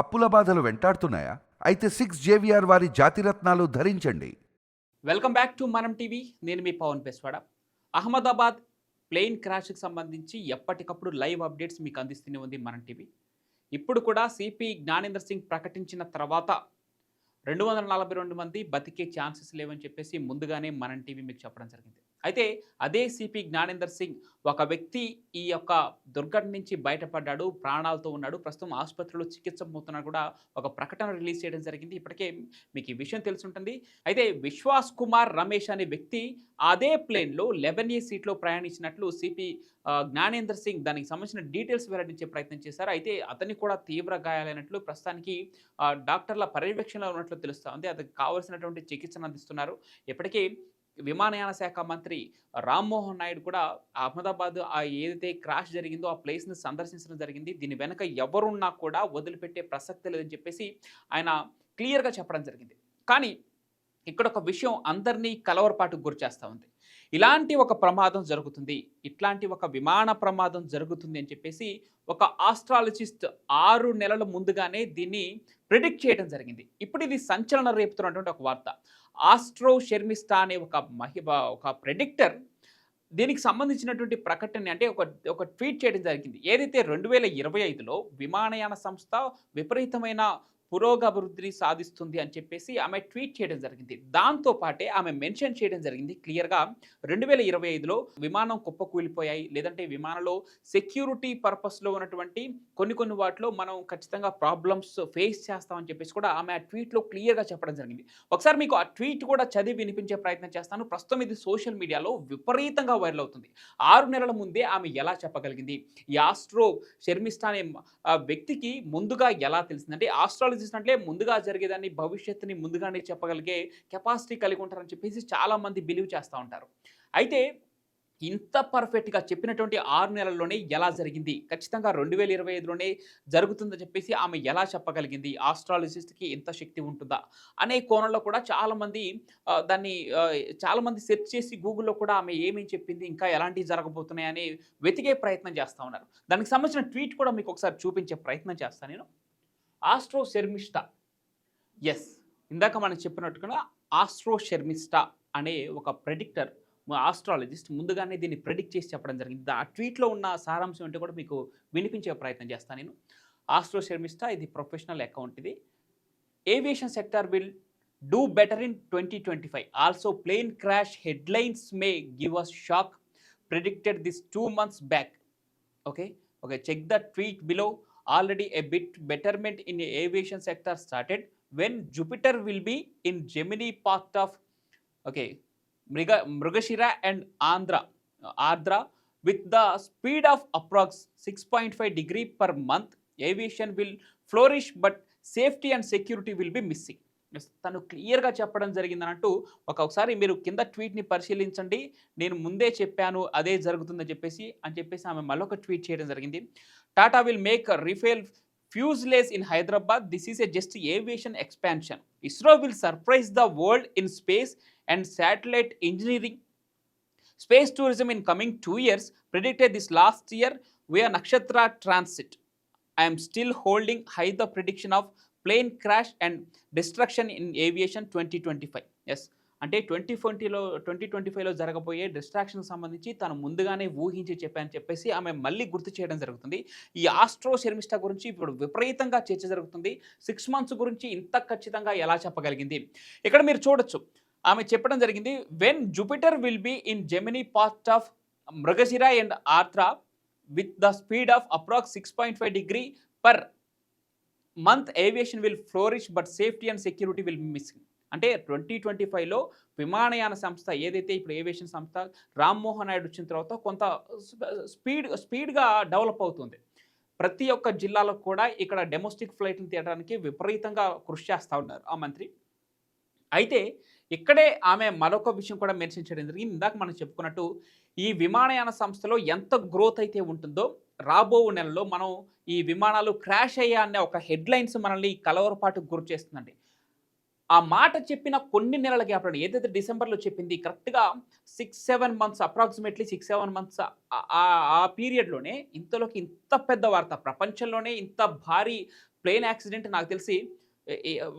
అప్పుల బాధలు వెంటాడుతున్నాయా? అయితే సిక్స్ జేవిఆర్ వారి జాతిరత్నాలు ధరించండి. Welcome back to Manam TV నేను మీ పవన్ పేస్వాడ. అహ్మదాబాద్ ప్లేన్ క్రాష్కి సంబంధించి ఎప్పటికప్పుడు లైవ్ అప్డేట్స్ మీకు అందిస్తూనే ఉంది మనం టీవీ ఇప్పుడు కూడా సిపి జ్ఞానేంద్ర సింగ్ ప్రకటించిన తర్వాత రెండు వందల నలభై రెండు మంది బతికే ఛాన్సెస్ లేవని చెప్పేసి ముందుగానే మనం టీవీ మీకు చెప్పడం జరిగింది. అయితే అదే సిపి జ్ఞానేందర్ సింగ్ ఒక వ్యక్తి ఈ యొక్క దుర్ఘటన నుంచి బయటపడ్డాడు ప్రాణాలతో ఉన్నాడు. ప్రస్తుతం ఆసుపత్రిలో చికిత్స పొందుతున్నాడు కూడా ఒక ప్రకటన రిలీజ్ చేయడం జరిగింది. ఇప్పటికే మీకు ఈ విషయం తెలుసుంటుంది. అయితే విశ్వాస్ కుమార్ రమేష్ అనే వ్యక్తి అదే ప్లేన్లో లెవెన్ ఏ సీట్లో ప్రయాణించినట్లు సిపి జ్ఞానేందర్ సింగ్ దానికి సంబంధించిన డీటెయిల్స్ వెల్లడించే ప్రయత్నం చేశారు. అయితే అతన్ని కూడా తీవ్ర గాయాలైనట్లు ప్రస్తుతానికి డాక్టర్ల పర్యవేక్షణలో ఉన్నట్లు తెలుస్తూ ఉంది. అతనికి కావాల్సినటువంటి చికిత్సను అందిస్తున్నారు. ఇప్పటికే విమానయాన శాఖ మంత్రి రామ్మోహన్ నాయుడు కూడా అహ్మదాబాద్ ఆ ఏదైతే క్రాష్ జరిగిందో ఆ ప్లేస్ని సందర్శించడం జరిగింది. దీని వెనక ఎవరున్నా కూడా వదిలిపెట్టే ప్రసక్తి లేదని చెప్పేసి ఆయన క్లియర్గా చెప్పడం జరిగింది. కానీ ఇక్కడ ఒక విషయం అందరినీ కలవరపాటుకు గురి చేస్తూ ఉంది. ఇలాంటి ఒక ప్రమాదం జరుగుతుంది ఇట్లాంటి ఒక విమాన ప్రమాదం జరుగుతుంది అని చెప్పేసి ఒక ఆస్ట్రాలజిస్ట్ ఆరు నెలల ముందుగానే దీన్ని ప్రిడిక్ట్ చేయడం జరిగింది. ఇప్పుడు ఇది సంచలన రేపుతున్నటువంటి ఒక వార్త. ఆస్ట్రో షర్మిస్టా అనే ఒక మహిళ ఒక ప్రెడిక్టర్ దీనికి సంబంధించినటువంటి ప్రకటన అంటే ఒక ఒక ట్వీట్ చేయడం జరిగింది. ఏదైతే రెండు వేల ఇరవై ఐదులో విమానయాన సంస్థ విపరీతమైన పురోగభివృద్ధిని సాధిస్తుంది అని చెప్పేసి ఆమె ట్వీట్ చేయడం జరిగింది. దాంతో పాటే ఆమె మెన్షన్ చేయడం జరిగింది. క్లియర్గా రెండు వేల ఇరవై ఐదులో విమానం కుప్పకూలిపోయాయి. లేదంటే విమానంలో సెక్యూరిటీ పర్పస్లో ఉన్నటువంటి కొన్ని కొన్ని వాటిలో మనం ఖచ్చితంగా ప్రాబ్లమ్స్ ఫేస్ చేస్తామని చెప్పేసి కూడా ఆమె ఆ ట్వీట్లో క్లియర్గా చెప్పడం జరిగింది. ఒకసారి మీకు ఆ ట్వీట్ కూడా చదివి వినిపించే ప్రయత్నం చేస్తాను. ప్రస్తుతం ఇది సోషల్ మీడియాలో విపరీతంగా వైరల్ అవుతుంది. ఆరు నెలల ముందే ఆమె ఎలా చెప్పగలిగింది? ఈ ఆస్ట్రో శర్మిష్ఠ అనే వ్యక్తికి ముందుగా ఎలా తెలిసిందంటే ఆస్ట్రాలజీ ఆస్ట్రాలజిస్ట్ ముందుగా జరిగేదాన్ని భవిష్యత్తుని ముందుగానే చెప్పగలిగే కెపాసిటీ కలిగి ఉంటారని చెప్పేసి చాలామంది బిలీవ్ చేస్తూ ఉంటారు. అయితే ఇంత పర్ఫెక్ట్గా చెప్పినటువంటి ఆరు నెలల్లోనే ఎలా జరిగింది? ఖచ్చితంగా రెండు వేల ఇరవై ఐదులోనే జరుగుతుందని చెప్పేసి ఆమె ఎలా చెప్పగలిగింది? ఆస్ట్రాలజిస్ట్కి ఎంత శక్తి ఉంటుందా? అనే కోణంలో కూడా చాలామంది దాన్ని చాలామంది సెర్చ్ చేసి గూగుల్లో కూడా ఆమె ఏమేమి చెప్పింది ఇంకా ఎలాంటివి జరగబోతున్నాయని వెతికే ప్రయత్నం చేస్తూ ఉన్నారు. దానికి సంబంధించిన ట్వీట్ కూడా మీకు ఒకసారి చూపించే ప్రయత్నం చేస్తాను నేను. ఆస్ట్రో శర్మిష్ట ఎస్ ఇందాక మనం చెప్పినట్టుగా ఆస్ట్రో శర్మిష్ట అనే ఒక ప్రెడిక్టర్ ఆస్ట్రాలజిస్ట్ ముందుగానే దీన్ని ప్రెడిక్ట్ చేసి చెప్పడం జరిగింది. ఆ ట్వీట్లో ఉన్న సారాంశం అంటే కూడా మీకు వినిపించే ప్రయత్నం చేస్తాను నేను. ఆస్ట్రో శర్మిష్ట ఇది ప్రొఫెషనల్ అకౌంట్ ఇది. Aviation sector will do better in twenty twenty five also plane crash headlines may give us shock predicted this two months back okay okay check the tweet below already a bit betterment in the aviation sector started when Jupiter will be in Gemini part of okay Mriga, Mrugashira and Andhra uh, Ardra with the speed of approx 6.5 degree per month. Aviation will flourish but safety and security will be missing తను క్లియర్గా చెప్పడం జరిగింది అన్నట్టు ఒకసారి మీరు కింద ట్వీట్ని పరిశీలించండి నేను ముందే చెప్పాను అదే జరుగుతుందని చెప్పేసి అని చెప్పేసి ఆమె మరొక ట్వీట్ చేయడం జరిగింది. Tata will make Rafale fuselage in Hyderabad this is a just aviation expansion. ISRO will surprise the world in space and satellite engineering. Space tourism in coming two years predicted this last year via Nakshatra transit. I'm still holding high the prediction of plane crash and destruction in aviation twenty twenty five. Yes అంటే twenty ట్వంటీలో twenty twenty ఫైవ్లో జరగబోయే డిస్ట్రాక్షన్కి సంబంధించి తను ముందుగానే ఊహించి చెప్పాను చెప్పేసి ఆమె మళ్ళీ గుర్తు చేయడం జరుగుతుంది. ఈ ఆస్ట్రో శర్మిష్ట గురించి ఇప్పుడు విపరీతంగా చర్చ జరుగుతుంది. సిక్స్ మంత్స్ గురించి ఇంత ఖచ్చితంగా ఎలా చెప్పగలిగింది? ఇక్కడ మీరు చూడొచ్చు. ఆమె చెప్పడం జరిగింది when Jupiter will be in Gemini part of Mrigashira and Ardra with the speed of approx six point five degree per month aviation will flourish but safety and security will missing అంటే twenty twenty ఫైవ్లో విమానయాన సంస్థ ఏదైతే ఇప్పుడు aviation సంస్థ రామ్మోహన్ నాయుడు వచ్చిన తర్వాత కొంత స్పీడ్ స్పీడ్గా డెవలప్ అవుతుంది. ప్రతి ఒక్క జిల్లాలో కూడా ఇక్కడ డొమెస్టిక్ ఫ్లైట్ని తీయడానికి విపరీతంగా కృషి చేస్తూ ఉన్నారు ఆ మంత్రి. అయితే ఇక్కడే ఆమె మరొక విషయం కూడా మెన్షన్ చేయడం జరిగింది. ఇందాక మనం చెప్పుకున్నట్టు ఈ విమానయాన సంస్థలో ఎంత గ్రోత్ అయితే ఉంటుందో రాబో నెలలో మనం ఈ విమానాలు క్రాష్ అయ్యా అనే ఒక హెడ్లైన్స్ మనల్ని కలవరపాటుకు గురి చేస్తుందండి. ఆ మాట చెప్పిన కొన్ని నెలల గ్యాప్లో ఏదైతే డిసెంబర్లో చెప్పింది కరెక్ట్గా six seven months approximately six seven months ఆ పీరియడ్లోనే ఇంతలోకి ఇంత పెద్ద వార్త ప్రపంచంలోనే ఇంత భారీ ప్లేన్ యాక్సిడెంట్ నాకు తెలిసి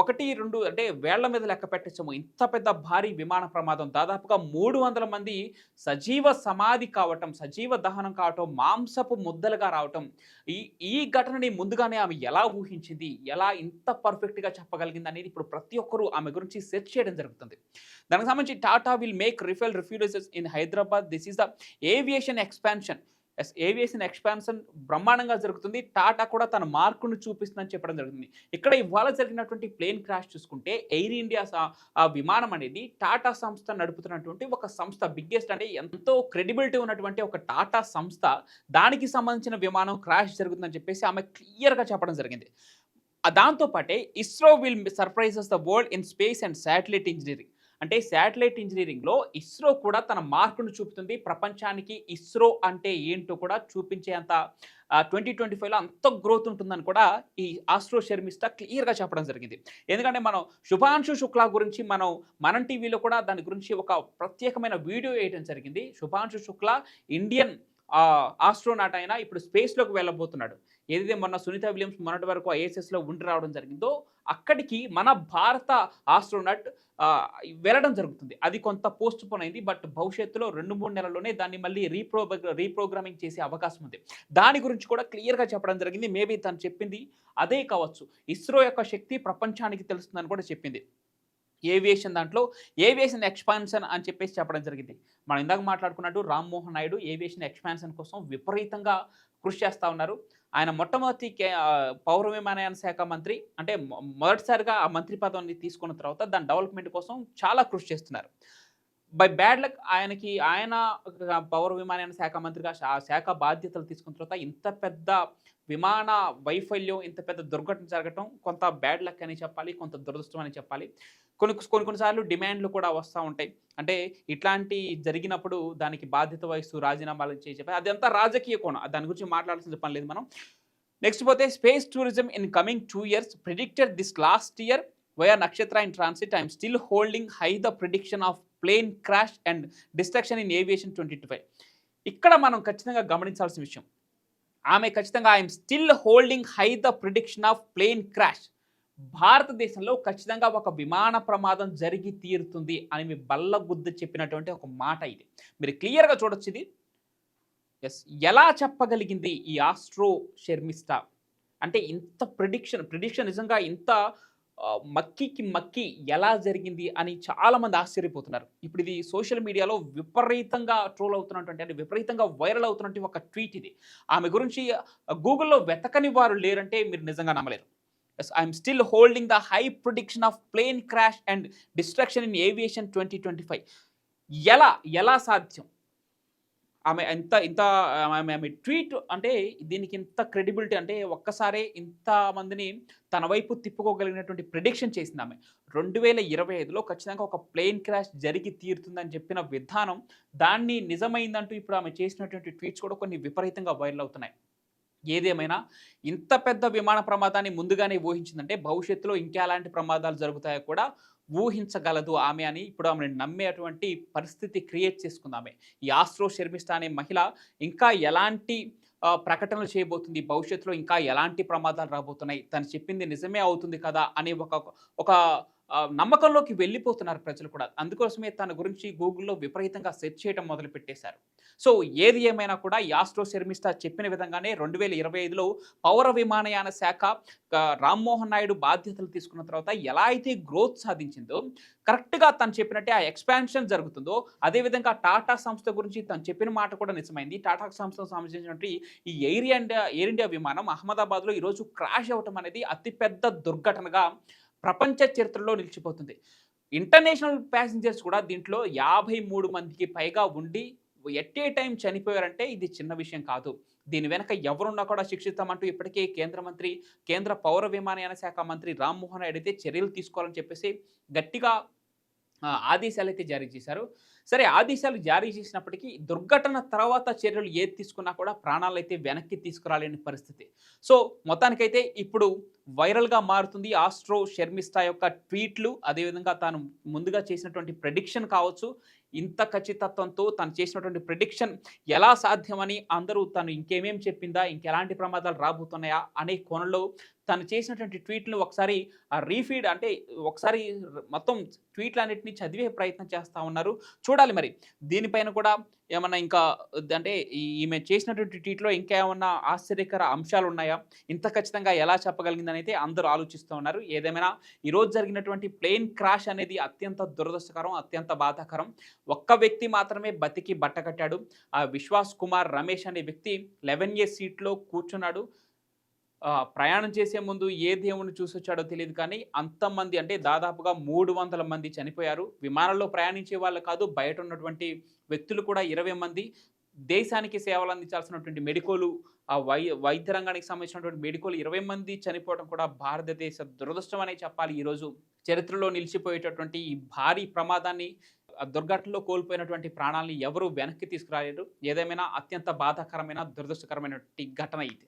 ఒకటి రెండు అంటే వేళ్ళ మీద లెక్క పెట్టచ్చము ఇంత పెద్ద భారీ విమాన ప్రమాదం. దాదాపుగా మూడు వందల మంది సజీవ సమాధి కావటం సజీవ దహనం కావటం మాంసపు ముద్దలుగా రావటం. ఈ ఈ ఘటనని ముందుగానే ఆమె ఎలా ఊహించింది? ఎలా ఇంత పర్ఫెక్ట్గా చెప్పగలిగింది అనేది ఇప్పుడు ప్రతి ఒక్కరూ ఆమె గురించి సెర్చ్ చేయడం జరుగుతుంది. దానికి సంబంధించి Tata will make Rafale refuses in Hyderabad. This is the aviation expansion. Yes aviation expansion బ్రహ్మాండంగా జరుగుతుంది. టాటా కూడా తన మార్కును చూపిస్తుందని చెప్పడం జరుగుతుంది. ఇక్కడ ఇవాళ జరిగినటువంటి ప్లేన్ క్రాష్ చూసుకుంటే ఎయిర్ ఇండియా ఆ విమానం అనేది టాటా సంస్థ నడుపుతున్నటువంటి ఒక సంస్థ బిగ్గెస్ట్ అంటే ఎంతో క్రెడిబిలిటీ ఉన్నటువంటి ఒక టాటా సంస్థ. దానికి సంబంధించిన విమానం క్రాష్ జరుగుతుందని చెప్పేసి ఆమె క్లియర్గా చెప్పడం జరిగింది. దాంతోపాటే ISRO will surprises the world in space and satellite engineering అంటే శాటిలైట్ ఇంజనీరింగ్లో ఇస్రో కూడా తన మార్కును చూపుతుంది. ప్రపంచానికి ఇస్రో అంటే ఏంటో కూడా చూపించేంత ట్వంటీ ట్వంటీ ఫైవ్లో అంత గ్రోత్ ఉంటుందని కూడా ఈ ఆస్ట్రో షర్మిస్ట క్లియర్గా చెప్పడం జరిగింది. ఎందుకంటే మనం శుభాంశు శుక్లా గురించి మనం మనం టీవీలో కూడా దాని గురించి ఒక ప్రత్యేకమైన వీడియో వేయడం జరిగింది. శుభాంశు శుక్లా ఇండియన్ ఆస్ట్రోనాట్ అయినా ఇప్పుడు స్పేస్లోకి వెళ్ళబోతున్నాడు. ఏదైతే మొన్న సునీత విలియమ్స్ మొన్నటి వరకు ఐఎస్ఎస్లో ఉండి రావడం జరిగిందో అక్కడికి మన భారత ఆస్ట్రోనట్ వెళ్ళడం జరుగుతుంది. అది కొంత పోస్ట్ పోన్ అయింది బట్ భవిష్యత్తులో రెండు మూడు నెలల్లోనే దాన్ని మళ్ళీ రీప్రో రీప్రోగ్రామింగ్ చేసే అవకాశం ఉంది. దాని గురించి కూడా క్లియర్గా చెప్పడం జరిగింది. మేబీ తను చెప్పింది అదే కావచ్చు. ఇస్రో యొక్క శక్తి ప్రపంచానికి తెలుస్తుందని కూడా చెప్పింది. ఏవియేషన్ దాంట్లో ఏవియేషన్ ఎక్స్పాన్షన్ అని చెప్పేసి చెప్పడం జరిగింది. మనం ఇందాక మాట్లాడుకున్నట్టు రామ్మోహన్ నాయుడు ఏవియేషన్ ఎక్స్పాన్షన్ కోసం విపరీతంగా కృషి చేస్తూ ఉన్నారు. ఆయన మొట్టమొదటి పౌర విమానయాన శాఖ మంత్రి అంటే మొదటిసారిగా ఆ మంత్రి పదవిని తీసుకున్న తర్వాత దాని డెవలప్మెంట్ కోసం చాలా కృషి చేస్తున్నారు. బై బ్యాడ్ లక్ ఆయనకి ఆయన పౌర విమానయాన శాఖ మంత్రిగా ఆ శాఖ బాధ్యతలు తీసుకున్న తర్వాత ఇంత పెద్ద విమాన వైఫల్యం ఇంత పెద్ద దుర్ఘటన జరగటం కొంత బ్యాడ్ లక్ అని చెప్పాలి కొంత దురదృష్టం అని చెప్పాలి. కొన్ని కొన్ని కొన్నిసార్లు డిమాండ్లు కూడా వస్తూ ఉంటాయి. అంటే ఇట్లాంటి జరిగినప్పుడు దానికి బాధ్యత వహిస్తూ రాజీనామాలు చేసి అదంతా రాజకీయ కోణం. దాని గురించి మాట్లాడాల్సిన పని లేదు మనం. నెక్స్ట్ పోతే space tourism in coming two years predicted this last year via Nakshatra in transit I'm still holding high the prediction of plane crash and destruction in aviation twenty five ఇక్కడ మనం ఖచ్చితంగా గమనించాల్సిన విషయం. ఆమె ఖచ్చితంగా I'm still holding high the prediction of plane crash భారతదేశంలో ఖచ్చితంగా ఒక విమాన ప్రమాదం జరిగి తీరుతుంది అని మీ బల్లగుద్దు చెప్పినటువంటి ఒక మాట ఇది. మీరు క్లియర్గా చూడొచ్చు ఇది. ఎస్ ఎలా చెప్పగలిగింది ఈ ఆస్ట్రో షెర్మిస్టా అంటే ఇంత ప్రిడిక్షన్ ప్రిడిక్షన్ నిజంగా ఇంత మక్కీకి మక్కి ఎలా జరిగింది అని చాలామంది ఆశ్చర్యపోతున్నారు. ఇప్పుడు ఇది సోషల్ మీడియాలో విపరీతంగా ట్రోల్ అవుతున్నటువంటి అంటే విపరీతంగా వైరల్ అవుతున్నటువంటి ఒక ట్వీట్ ఇది. ఆమె గురించి గూగుల్లో వెతకని వారు లేరంటే మీరు నిజంగా నమ్మలేరు. Yes I'm still holding the high production of plane crash and destruction in aviation twenty twenty five ఎలా ఎలా సాధ్యం? ఆమె ఎంత ఇంత ఆమె ఆమె ట్వీట్ అంటే దీనికి ఇంత క్రెడిబిలిటీ అంటే ఒక్కసారే ఇంత మందిని తన వైపు తిప్పుకోగలిగినటువంటి ప్రిడిక్షన్ చేసింది ఆమె. రెండు వేల ఇరవై ఐదులో ఖచ్చితంగా ఒక ప్లేన్ క్రాష్ జరిగి తీరుతుందని చెప్పిన విధానం దాన్ని నిజమైందంటూ ఇప్పుడు ఆమె చేసినటువంటి ట్వీట్స్ కూడా కొన్ని విపరీతంగా వైరల్ అవుతున్నాయి. ఏదేమైనా ఇంత పెద్ద విమాన ప్రమాదాన్ని ముందుగానే ఊహించిందంటే భవిష్యత్తులో ఇంకా ఎలాంటి ప్రమాదాలు జరుగుతాయో కూడా ఊహించగలదు ఆమె అని ఇప్పుడు ఆమెను నమ్మేటువంటి పరిస్థితి క్రియేట్ చేసుకుందామే. ఈ ఆస్ట్రో శర్మిష్ట అనే మహిళ ఇంకా ఎలాంటి ప్రకటనలు చేయబోతుంది? భవిష్యత్తులో ఇంకా ఎలాంటి ప్రమాదాలు రాబోతున్నాయి? తను చెప్పింది నిజమే అవుతుంది కదా? అనే ఒక ఒక నమ్మకంలోకి వెళ్ళిపోతున్నారు ప్రజలు కూడా. అందుకోసమే తన గురించి గూగుల్లో విపరీతంగా సెర్చ్ చేయడం మొదలు పెట్టేశారు సో ఏది ఏమైనా కూడా యాస్ట్రో శర్మిస్తా చెప్పిన విధంగానే రెండు వేల ఇరవై ఐదులో పౌర విమానయాన శాఖ రామ్మోహన్ నాయుడు బాధ్యతలు తీసుకున్న తర్వాత ఎలా అయితే గ్రోత్ సాధించిందో కరెక్ట్గా తను చెప్పినట్టే ఆ ఎక్స్పాన్షన్ జరుగుతుందో అదేవిధంగా టాటా సంస్థ గురించి తను చెప్పిన మాట కూడా నిజమైంది. టాటా సంస్థకు సంబంధించినటువంటి ఈ ఎయిర్ ఇండియా ఎయిర్ ఇండియా విమానం అహ్మదాబాద్లో ఈరోజు క్రాష్ అవ్వటం అనేది అతిపెద్ద దుర్ఘటనగా ప్రపంచ చరిత్రలో నిలిచిపోతుంది. ఇంటర్నేషనల్ ప్యాసింజర్స్ కూడా దీంట్లో యాభై మూడు మందికి పైగా ఉండి ఎట్ ఏ టైం చనిపోయారంటే ఇది చిన్న విషయం కాదు. దీని వెనక ఎవరున్నా కూడా శిక్షిస్తామంటూ ఇప్పటికే కేంద్ర మంత్రి కేంద్ర పౌర విమానయాన శాఖ మంత్రి రామ్మోహన్ రెడ్డి అయితే చర్యలు తీసుకోవాలని చెప్పేసి గట్టిగా ఆదేశాలు అయితే జారీ చేశారు. సరే ఆదేశాలు జారీ చేసినప్పటికీ దుర్ఘటన తర్వాత చర్యలు ఏది తీసుకున్నా కూడా ప్రాణాలు అయితే వెనక్కి తీసుకురాలేని పరిస్థితి. సో మొత్తానికైతే ఇప్పుడు వైరల్గా మారుతుంది ఆస్ట్రో షర్మిస్టా యొక్క ట్వీట్లు. అదేవిధంగా తాను ముందుగా చేసినటువంటి ప్రెడిక్షన్ కావచ్చు. ఇంత ఖచ్చితత్వంతో తను చేసినటువంటి ప్రిడిక్షన్ ఎలా సాధ్యమని అందరూ తను ఇంకేమేం చెప్పిందా ఇంకెలాంటి ప్రమాదాలు రాబోతున్నాయా అనే కోణంలో తను చేసినటువంటి ట్వీట్లను ఒకసారి ఆ రీఫీడ్ అంటే ఒకసారి మొత్తం ట్వీట్లన్నింటినీ చదివే ప్రయత్నం చేస్తూ ఉన్నారు. చూడాలి మరి. దీనిపైన కూడా ఏమన్నా ఇంకా అంటే ఈమె చేసినటువంటి ట్వీట్లో ఇంకా ఏమన్నా ఆశ్చర్యకర అంశాలు ఉన్నాయా? ఇంత ఖచ్చితంగా ఎలా చెప్పగలిగిందని అయితే అందరూ ఆలోచిస్తూ ఉన్నారు. ఏదేమైనా ఈరోజు జరిగినటువంటి ప్లేన్ క్రాష్ అనేది అత్యంత దురదృష్టకరం అత్యంత బాధాకరం. ఒక్క వ్యక్తి మాత్రమే బతికి బట్టకట్టాడు ఆ విశ్వాస్ కుమార్ రమేష్ అనే వ్యక్తి లెవెన్ ఏ సీట్లో కూర్చున్నాడు. ప్రయాణం చేసే ముందు ఏ దేవుని చూసి వచ్చాడో తెలియదు కానీ అంతమంది అంటే దాదాపుగా మూడు వందల మంది చనిపోయారు. విమానంలో ప్రయాణించే వాళ్ళు కాదు బయట ఉన్నటువంటి వ్యక్తులు కూడా ఇరవై మంది. దేశానికి సేవలు అందించాల్సినటువంటి మెడికోలు ఆ వై వైద్య రంగానికి సంబంధించినటువంటి మెడికోలు ఇరవై మంది చనిపోవడం కూడా భారతదేశ దురదృష్టం అనే చెప్పాలి. ఈరోజు చరిత్రలో నిలిచిపోయేటటువంటి ఈ భారీ ప్రమాదాన్ని దుర్ఘటనలో కోల్పోయినటువంటి ప్రాణాలని ఎవరు వెనక్కి తీసుకురాలేరు ఏదేమైనా అత్యంత బాధాకరమైన దురదృష్టకరమైనటువంటి ఘటన ఇది.